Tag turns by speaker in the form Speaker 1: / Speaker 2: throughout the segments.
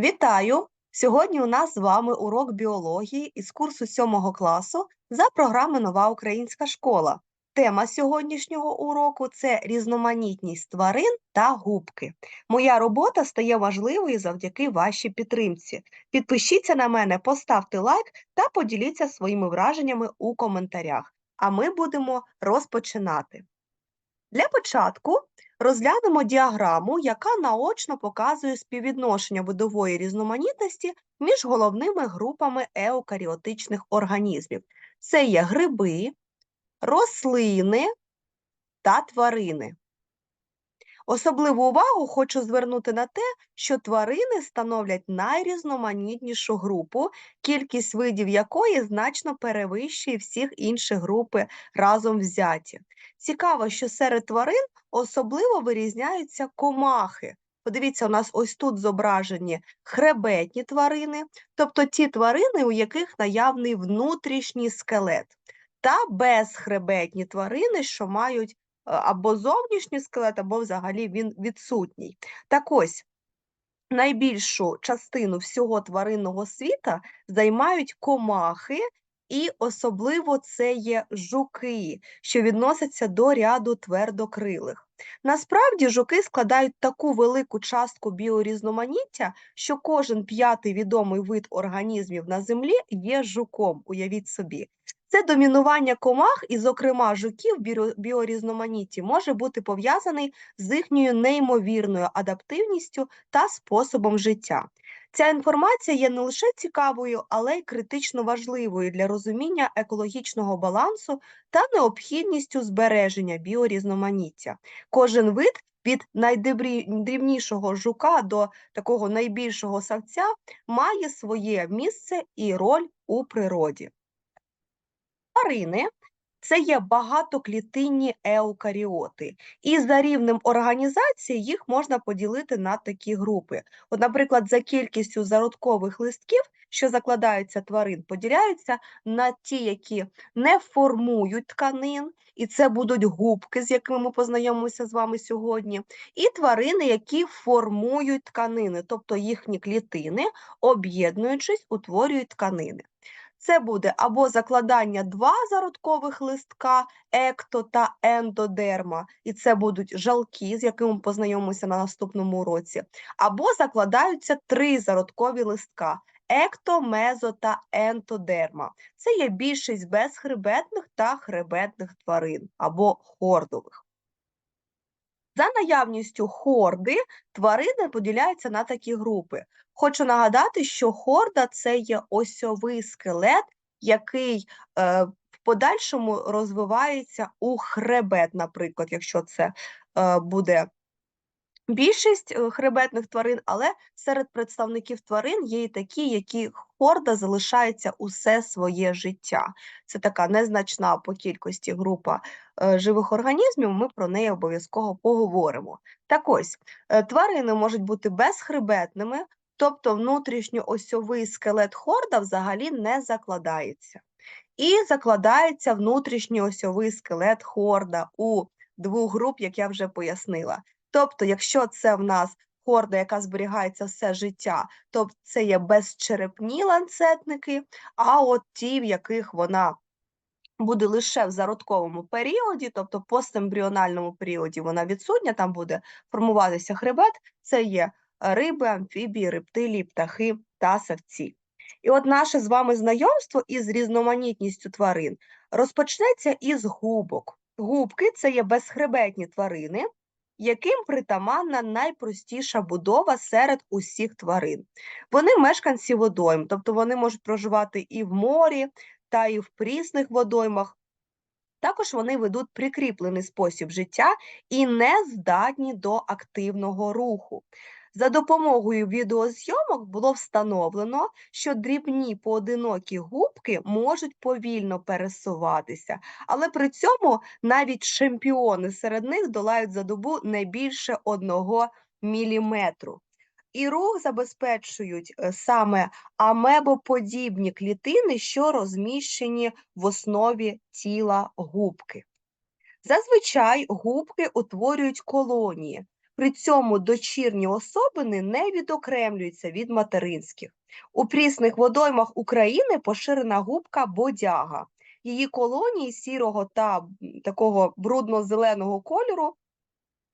Speaker 1: Вітаю! Сьогодні у нас з вами урок біології із курсу 7 класу за програми Нова Українська школа. Тема сьогоднішнього уроку це різноманітність тварин та губки. Моя робота стає важливою завдяки вашій підтримці. Підпишіться на мене, поставте лайк та поділіться своїми враженнями у коментарях. А ми будемо розпочинати. Для початку розглянемо діаграму, яка наочно показує співвідношення видової різноманітності між головними групами еукаріотичних організмів. Це є гриби, рослини та тварини. Особливу увагу хочу звернути на те, що тварини становлять найрізноманітнішу групу, кількість видів якої значно перевищує всіх інших групи разом взяті. Цікаво, що серед тварин особливо вирізняються комахи. Подивіться, у нас ось тут зображені хребетні тварини, тобто ті тварини, у яких наявний внутрішній скелет, та безхребетні тварини, що мають або зовнішній скелет, або взагалі він відсутній. Так ось. Найбільшу частину всього тваринного світа займають комахи, і особливо це є жуки, що відносяться до ряду твердокрилих. Насправді жуки складають таку велику частку біорізноманіття, що кожен п'ятий відомий вид організмів на землі є жуком, уявіть собі. Це домінування комах, і, зокрема, жуків біорізноманітті може бути пов'язаний з їхньою неймовірною адаптивністю та способом життя. Ця інформація є не лише цікавою, але й критично важливою для розуміння екологічного балансу та необхідністю збереження біорізноманіття. Кожен вид від найдрібнішого жука до такого найбільшого савця має своє місце і роль у природі. Тварини це є багатоклітинні еукаріоти, і за рівнем організації їх можна поділити на такі групи. От, наприклад, за кількістю зародкових листків, що закладаються тварин, поділяються на ті, які не формують тканин, і це будуть губки, з якими ми познайомимося з вами сьогодні, і тварини, які формують тканини, тобто їхні клітини, об'єднуючись, утворюють тканини. Це буде або закладання два зародкових листка, екто та ендодерма, і це будуть жалки, з якими ми познайомимося на наступному уроці, або закладаються три зародкові листка екто, мезо та ентодерма. Це є більшість безхребетних та хребетних тварин або хордових. За наявністю хорди тварини поділяються на такі групи. Хочу нагадати, що хорда це є осьовий скелет, який е, в подальшому розвивається у хребет, наприклад, якщо це е, буде більшість е, хребетних тварин, але серед представників тварин є і такі, які хорда залишається усе своє життя. Це така незначна по кількості група е, живих організмів, ми про неї обов'язково поговоримо. Так ось, е, тварини можуть бути безхребетними, тобто внутрішньоосьовий скелет хорда взагалі не закладається. І закладається внутрішній осьовий скелет хорда у двох груп, як я вже пояснила. Тобто, якщо це в нас хорда, яка зберігається все життя, то це є безчерепні ланцетники, а от ті, в яких вона буде лише в зародковому періоді, тобто постембріональному періоді вона відсутня, там буде формуватися хребет, це є риби, амфібії, рептилії, птахи та савці. І от наше з вами знайомство із різноманітністю тварин розпочнеться із губок. Губки це є безхребетні тварини, яким притаманна найпростіша будова серед усіх тварин. Вони мешканці водойм, тобто вони можуть проживати і в морі, та і в прісних водоймах. Також вони ведуть прикріплений спосіб життя і не здатні до активного руху. За допомогою відеозйомок було встановлено, що дрібні поодинокі губки можуть повільно пересуватися, але при цьому навіть чемпіони серед них долають за добу не більше одного міліметру. І рух забезпечують е, саме амебоподібні клітини, що розміщені в основі тіла губки. Зазвичай губки утворюють колонії, При цьому дочірні особини не відокремлюються від материнських. У прісних водоймах України поширена губка бодяга. Її колонії сірого та такого брудно-зеленого кольору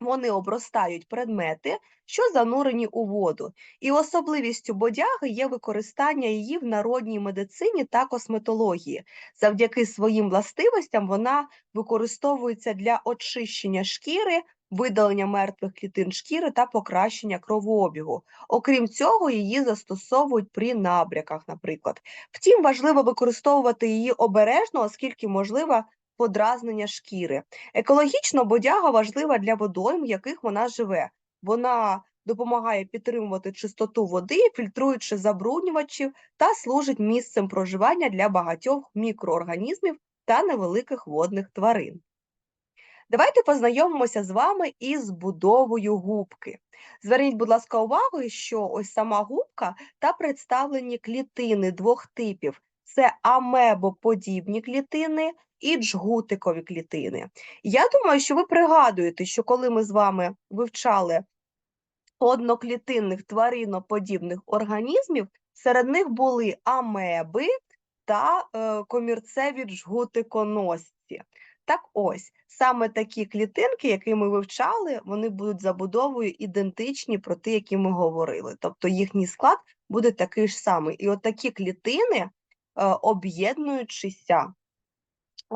Speaker 1: вони обростають предмети, що занурені у воду. І особливістю бодяги є використання її в народній медицині та косметології. Завдяки своїм властивостям вона використовується для очищення шкіри, видалення мертвих клітин шкіри та покращення кровообігу. Окрім цього, її застосовують при набряках, наприклад. Втім, важливо використовувати її обережно, оскільки можливе подразнення шкіри. Екологічно бодяга важлива для водойм, в яких вона живе. Вона допомагає підтримувати чистоту води, фільтруючи забруднювачів та служить місцем проживання для багатьох мікроорганізмів та невеликих водних тварин. Давайте познайомимося з вами із будовою губки. Зверніть, будь ласка, увагу, що ось сама губка та представлені клітини двох типів: це амебоподібні клітини і джгутикові клітини. Я думаю, що ви пригадуєте, що коли ми з вами вивчали одноклітинних твариноподібних організмів, серед них були амеби та е, комірцеві джгутиконосці. Так ось, саме такі клітинки, які ми вивчали, вони будуть забудовою ідентичні про ті, які ми говорили. Тобто їхній склад буде такий ж самий. І от такі клітини, е, об'єднуючися,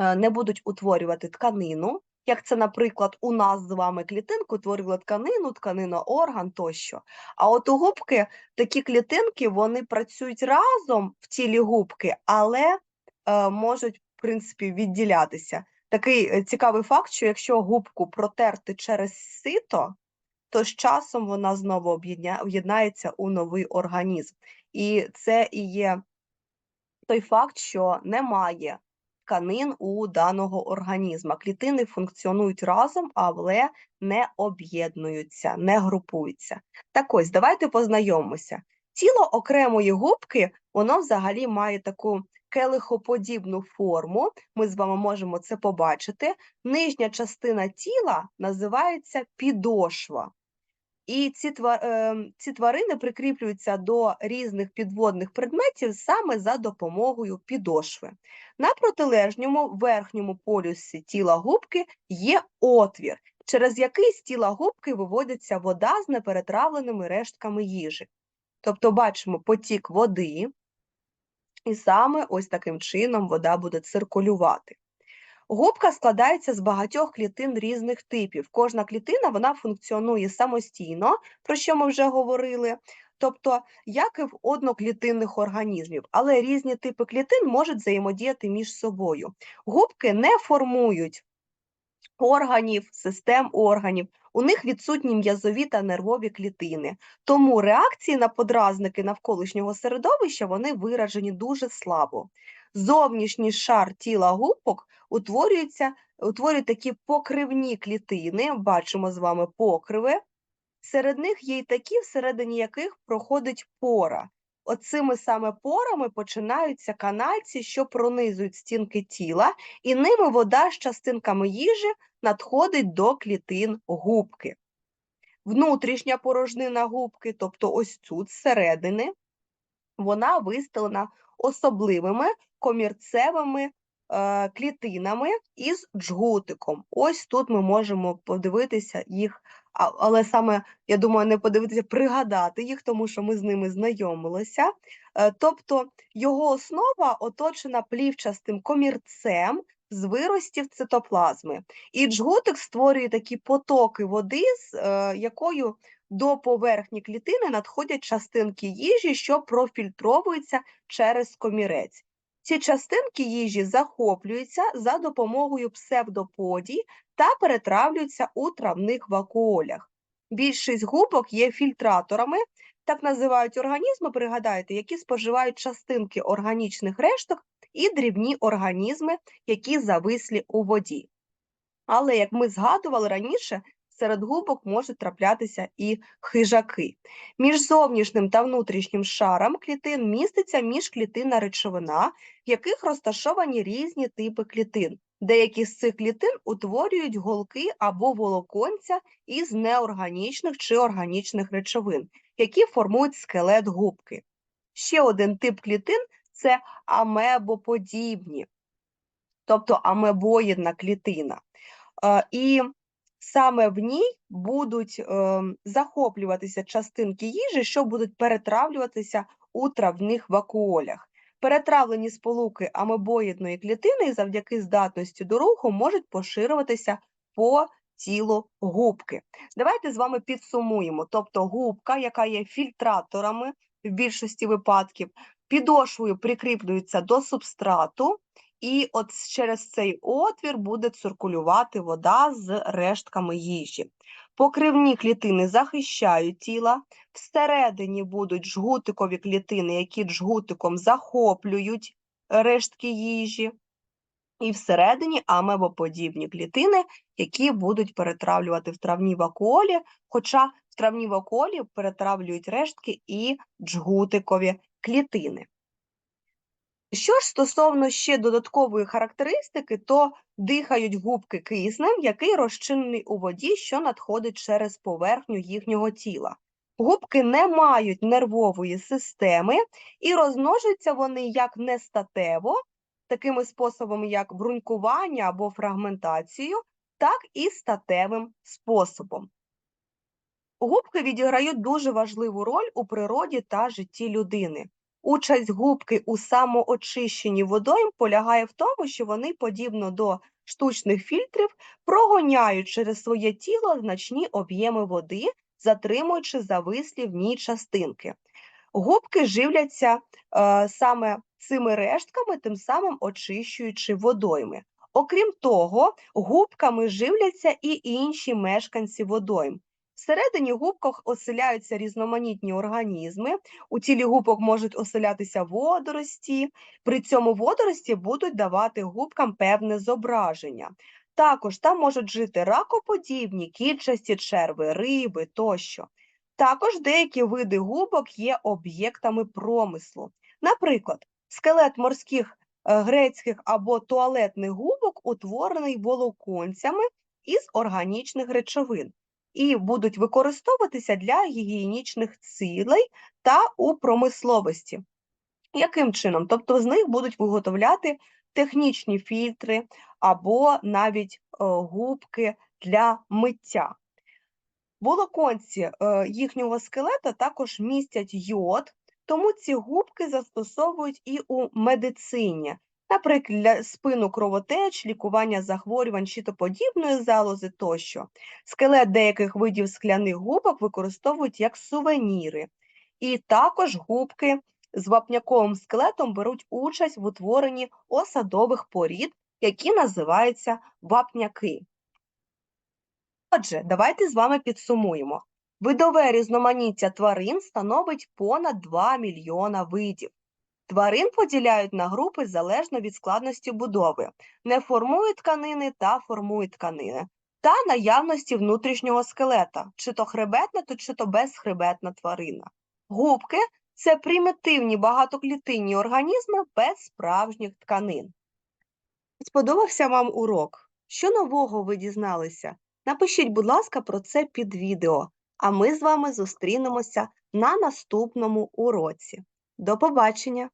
Speaker 1: е, не будуть утворювати тканину, як це, наприклад, у нас з вами клітинку утворювала тканину, тканина орган тощо. А от у губки такі клітинки вони працюють разом в тілі губки, але е, можуть, в принципі, відділятися. Такий е, цікавий факт, що якщо губку протерти через сито, то з часом вона знову об'єднається у новий організм. І це і є той факт, що немає тканин у даного організму. Клітини функціонують разом, але не об'єднуються, не групуються. Так ось, давайте познайомимося. Тіло окремої губки, воно взагалі має таку келихоподібну форму. Ми з вами можемо це побачити. Нижня частина тіла називається підошва. І ці, ем, ці тварини прикріплюються до різних підводних предметів саме за допомогою підошви. На протилежньому верхньому полюсі тіла губки є отвір, через який з тіла губки виводиться вода з неперетравленими рештками їжі. Тобто бачимо потік води, і саме ось таким чином вода буде циркулювати. Губка складається з багатьох клітин різних типів. Кожна клітина вона функціонує самостійно, про що ми вже говорили, тобто як і в одноклітинних організмів, але різні типи клітин можуть взаємодіяти між собою. Губки не формують органів, систем органів, у них відсутні м'язові та нервові клітини, тому реакції на подразники навколишнього середовища вони виражені дуже слабо. Зовнішній шар тіла губок утворюється, утворюють такі покривні клітини, бачимо з вами покриви. Серед них є й такі, всередині яких проходить пора. Оцими саме порами починаються канальці, що пронизують стінки тіла, і ними вода з частинками їжі надходить до клітин губки. Внутрішня порожнина губки, тобто ось тут зсередини, вона вистелена особливими комірцевими е, клітинами із джгутиком. Ось тут ми можемо подивитися їх, але саме, я думаю, не подивитися, пригадати їх, тому що ми з ними знайомилися. Е, Тобто його основа оточена плівчастим комірцем з виростів цитоплазми. І джгутик створює такі потоки води, з е, якою до поверхні клітини надходять частинки їжі, що профільтровуються через комірець. Ці частинки їжі захоплюються за допомогою псевдоподій та перетравлюються у травних вакуолях. Більшість губок є фільтраторами, так називають організми, пригадайте, які споживають частинки органічних решток і дрібні організми, які завислі у воді. Але, як ми згадували раніше, серед губок можуть траплятися і хижаки. Між зовнішнім та внутрішнім шаром клітин міститься міжклітинна речовина, в яких розташовані різні типи клітин. Деякі з цих клітин утворюють голки або волоконця із неорганічних чи органічних речовин, які формують скелет губки. Ще один тип клітин це амебоподібні, тобто амебоїдна клітина. Е, І саме в ній будуть е, захоплюватися частинки їжі, що будуть перетравлюватися у травних вакуолях. Перетравлені сполуки амебоїдної клітини завдяки здатності до руху можуть поширюватися по тілу губки. Давайте з вами підсумуємо. Тобто губка, яка є фільтраторами в більшості випадків, підошвою прикріплюється до субстрату, і от через цей отвір буде циркулювати вода з рештками їжі. Покривні клітини захищають тіла, всередині будуть жгутикові клітини, які джгутиком захоплюють рештки їжі, і всередині амебоподібні клітини, які будуть перетравлювати в травні вакуолі, хоча в травні вакуолі перетравлюють рештки і джгутикові клітини. Що ж стосовно ще додаткової характеристики, то дихають губки киснем, який розчинений у воді, що надходить через поверхню їхнього тіла. Губки не мають нервової системи і розмножуються вони як нестатево, такими способами, як брунькування або фрагментацією, так і статевим способом. Губки відіграють дуже важливу роль у природі та житті людини. Участь губки у самоочищенні водойм полягає в тому, що вони, подібно до штучних фільтрів, прогоняють через своє тіло значні об'єми води, затримуючи завислі в ній частинки. Губки живляться е, саме цими рештками, тим самим очищуючи водойми. Окрім того, губками живляться і інші мешканці водойм. Всередині губках оселяються різноманітні організми. У тілі губок можуть оселятися водорості, при цьому водорості будуть давати губкам певне зображення. Також там можуть жити ракоподібні, кільчасті черви, риби тощо. Також деякі види губок є об'єктами промислу. Наприклад, скелет морських е, грецьких або туалетних губок утворений волоконцями із органічних речовин і будуть використовуватися для гігієнічних цілей та у промисловості. Яким чином? Тобто з них будуть виготовляти технічні фільтри або навіть е, губки для миття. Волоконці е, їхнього скелета також містять йод, тому ці губки застосовують і у медицині, наприклад, спину кровотеч, лікування захворювань щитоподібної залози тощо. Скелет деяких видів скляних губок використовують як сувеніри. І також губки з вапняковим скелетом беруть участь в утворенні осадових порід, які називаються вапняки. Отже, давайте з вами підсумуємо. Видове різноманіття тварин становить понад 2 мільйона видів. Тварин поділяють на групи залежно від складності будови, не формують тканини та формують тканини, та наявності внутрішнього скелета, чи то хребетна, то чи то безхребетна тварина. Губки це примітивні багатоклітинні організми без справжніх тканин. Сподобався вам урок? Що нового ви дізналися? Напишіть, будь ласка, про це під відео, а ми з вами зустрінемося на наступному уроці. До побачення!